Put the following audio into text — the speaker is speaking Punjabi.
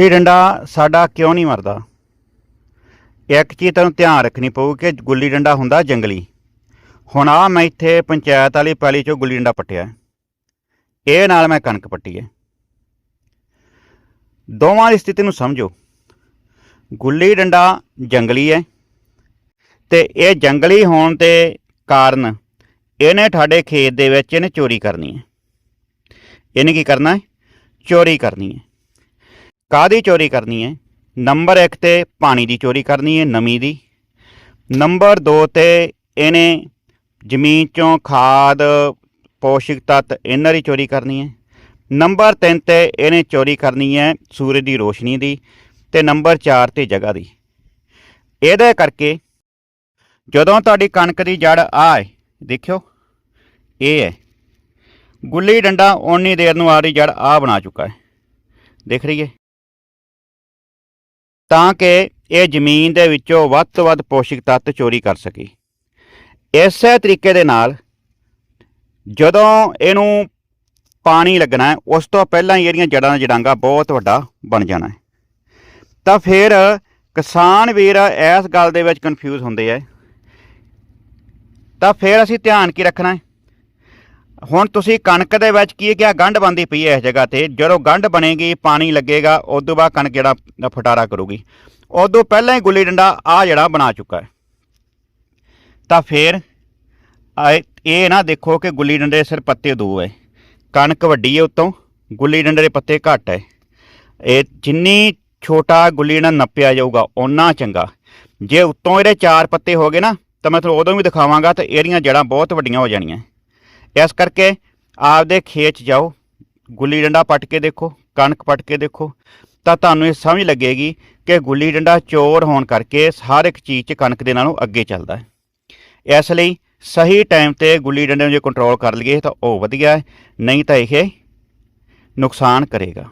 ਗੁੱਲੀ ਡੰਡਾ ਸਾਡਾ ਕਿਉਂ ਨਹੀਂ ਮਰਦਾ? ਇੱਕ ਚੀਜ਼ ਤੁਹਾਨੂੰ ਧਿਆਨ ਰੱਖਣੀ ਪਊ ਕਿ ਗੁੱਲੀ ਡੰਡਾ ਹੁੰਦਾ ਜੰਗਲੀ। ਹੁਣ ਆ ਮੈਂ ਇੱਥੇ ਪੰਚਾਇਤ ਵਾਲੀ ਪੈਲੀ ਚੋਂ ਗੁੱਲੀ ਡੰਡਾ ਪੱਟਿਆ। ਇਹ ਨਾਲ ਮੈਂ ਕਣਕ ਪੱਟੀ ਹੈ। ਦੋਵਾਂ ਦੀ ਸਥਿਤੀ ਨੂੰ ਸਮਝੋ। ਗੁੱਲੀ ਡੰਡਾ ਜੰਗਲੀ ਹੈ ਤੇ ਇਹ ਜੰਗਲੀ ਹੋਣ ਦੇ ਕਾਰਨ ਇਹਨੇ ਤੁਹਾਡੇ ਖੇਤ ਦੇ ਵਿੱਚ ਇਹਨੇ ਚੋਰੀ ਕਰਨੀ ਹੈ। ਇਹਨੇ ਕੀ ਕਰਨਾ ਹੈ? ਚੋਰੀ ਕਰਨੀ ਹੈ। ਕਾਦੀ ਚੋਰੀ ਕਰਨੀ ਹੈ? ਨੰਬਰ 1 ਤੇ ਪਾਣੀ ਦੀ ਚੋਰੀ ਕਰਨੀ ਹੈ, ਨਮੀ ਦੀ। ਨੰਬਰ 2 ਤੇ ਇਹਨੇ ਜ਼ਮੀਨ ਚੋਂ ਖਾਦ, ਪੋਸ਼ਕ ਤੱਤ ਇਹਨਾਂ ਦੀ ਚੋਰੀ ਕਰਨੀ ਹੈ। ਨੰਬਰ 3 ਤੇ ਇਹਨੇ ਚੋਰੀ ਕਰਨੀ ਹੈ ਸੂਰਜ ਦੀ ਰੋਸ਼ਨੀ ਦੀ ਤੇ ਨੰਬਰ 4 ਤੇ ਜਗ੍ਹਾ ਦੀ। ਇਹਦੇ ਕਰਕੇ ਜਦੋਂ ਤੁਹਾਡੀ ਕਣਕ ਦੀ ਜੜ ਆਏ, ਦੇਖਿਓ, ਇਹ ਹੈ। ਗੁੱਲੀ ਡੰਡਾ ਓਨੀ ਦੇਰ ਨੂੰ ਆ ਰਹੀ ਜੜ ਆ ਬਣਾ ਚੁੱਕਾ ਹੈ। ਦੇਖ ਰਹੀ ਹੈ ਤਾਂ ਕਿ ਇਹ ਜ਼ਮੀਨ ਦੇ ਵਿੱਚੋਂ ਵੱਧ ਤੋਂ ਵੱਧ ਪੋਸ਼ਕ ਤੱਤ ਚੋਰੀ ਕਰ ਸਕੇ। ਇਸੇ ਤਰੀਕੇ ਦੇ ਨਾਲ ਜਦੋਂ ਇਹਨੂੰ ਪਾਣੀ ਲੱਗਣਾ ਉਸ ਤੋਂ ਪਹਿਲਾਂ ਹੀ ਇਹਦੀਆਂ ਜੜਾਂ ਦਾ ਜੜਾਂਗਾ ਬਹੁਤ ਵੱਡਾ ਬਣ ਜਾਣਾ ਹੈ। ਤਾਂ ਫਿਰ ਕਿਸਾਨ ਵੀਰ ਇਸ ਗੱਲ ਦੇ ਵਿੱਚ ਕਨਫਿਊਜ਼ ਹੁੰਦੇ ਆ। ਤਾਂ ਫਿਰ ਅਸੀਂ ਧਿਆਨ ਕੀ ਰੱਖਣਾ ਹੈ? ਹੁਣ ਤੁਸੀਂ ਕਣਕ ਦੇ ਵਿੱਚ ਕੀ ਕਿਹਾ ਗੰਢ ਬੰਦੀ ਪਈ ਹੈ ਇਸ ਜਗ੍ਹਾ ਤੇ? ਜਦੋਂ ਗੰਢ ਬਣੇਗੀ, ਪਾਣੀ ਲੱਗੇਗਾ, ਉਸ ਤੋਂ ਬਾਅਦ ਕਣਕ ਜਿਹੜਾ ਫਟਾਰਾ ਕਰੂਗੀ। ਉਦੋਂ ਪਹਿਲਾਂ ਹੀ ਗੁੱਲੀ ਡੰਡਾ ਆ ਜਿਹੜਾ ਬਣਾ ਚੁੱਕਾ ਹੈ। ਤਾਂ ਫਿਰ ਇਹ ਨਾ ਦੇਖੋ ਕਿ ਗੁੱਲੀ ਡੰਡੇ ਦੇ ਸਿਰ ਪੱਤੇ ਦੋ ਹੈ। ਕਣਕ ਵੱਡੀ ਹੈ ਉਤੋਂ, ਗੁੱਲੀ ਡੰਡੇ ਦੇ ਪੱਤੇ ਘੱਟ ਹੈ। ਇਹ ਜਿੰਨੀ ਛੋਟਾ ਗੁੱਲੀ ਡੰਡਾ ਨੱਪਿਆ ਜਾਊਗਾ, ਓਨਾ ਚੰਗਾ। ਜੇ ਉਤੋਂ ਇਹਦੇ ਚਾਰ ਪੱਤੇ ਹੋ ਗਏ ਨਾ, ਤਾਂ ਮੈਂ ਤੁਹਾਨੂੰ ਉਦੋਂ ਵੀ ਦਿਖਾਵਾਂਗਾ ਤਾਂ ਇਹਦੀਆਂ ਜੜਾਂ ਬਹੁਤ ਵੱਡੀਆਂ ਹੋ ਜਾਣੀਆਂ। ਇਸ ਕਰਕੇ ਆਪਦੇ ਖੇਤ 'ਚ ਜਾਓ, ਗੁੱਲੀ ਡੰਡਾ ਪੱਟ ਕੇ ਦੇਖੋ, ਕਣਕ ਪੱਟ ਕੇ ਦੇਖੋ, ਤਾਂ ਤੁਹਾਨੂੰ ਇਹ ਸਮਝ ਲੱਗੇਗੀ ਕਿ ਗੁੱਲੀ ਡੰਡਾ ਚੋਰ ਹੋਣ ਕਰਕੇ ਹਰ ਇੱਕ ਚੀਜ਼ 'ਚ ਕਣਕ ਦੇ ਨਾਲੋਂ ਅੱਗੇ ਚੱਲਦਾ ਹੈ। ਇਸ ਲਈ ਸਹੀ ਟਾਈਮ ਤੇ ਗੁੱਲੀ ਡੰਡੇ ਨੂੰ ਜੇ ਕੰਟਰੋਲ ਕਰ ਲਈਏ ਤਾਂ ਉਹ ਵਧੀਆ ਹੈ, ਨਹੀਂ ਤਾਂ ਇਹ ਨੁਕਸਾਨ ਕਰੇਗਾ।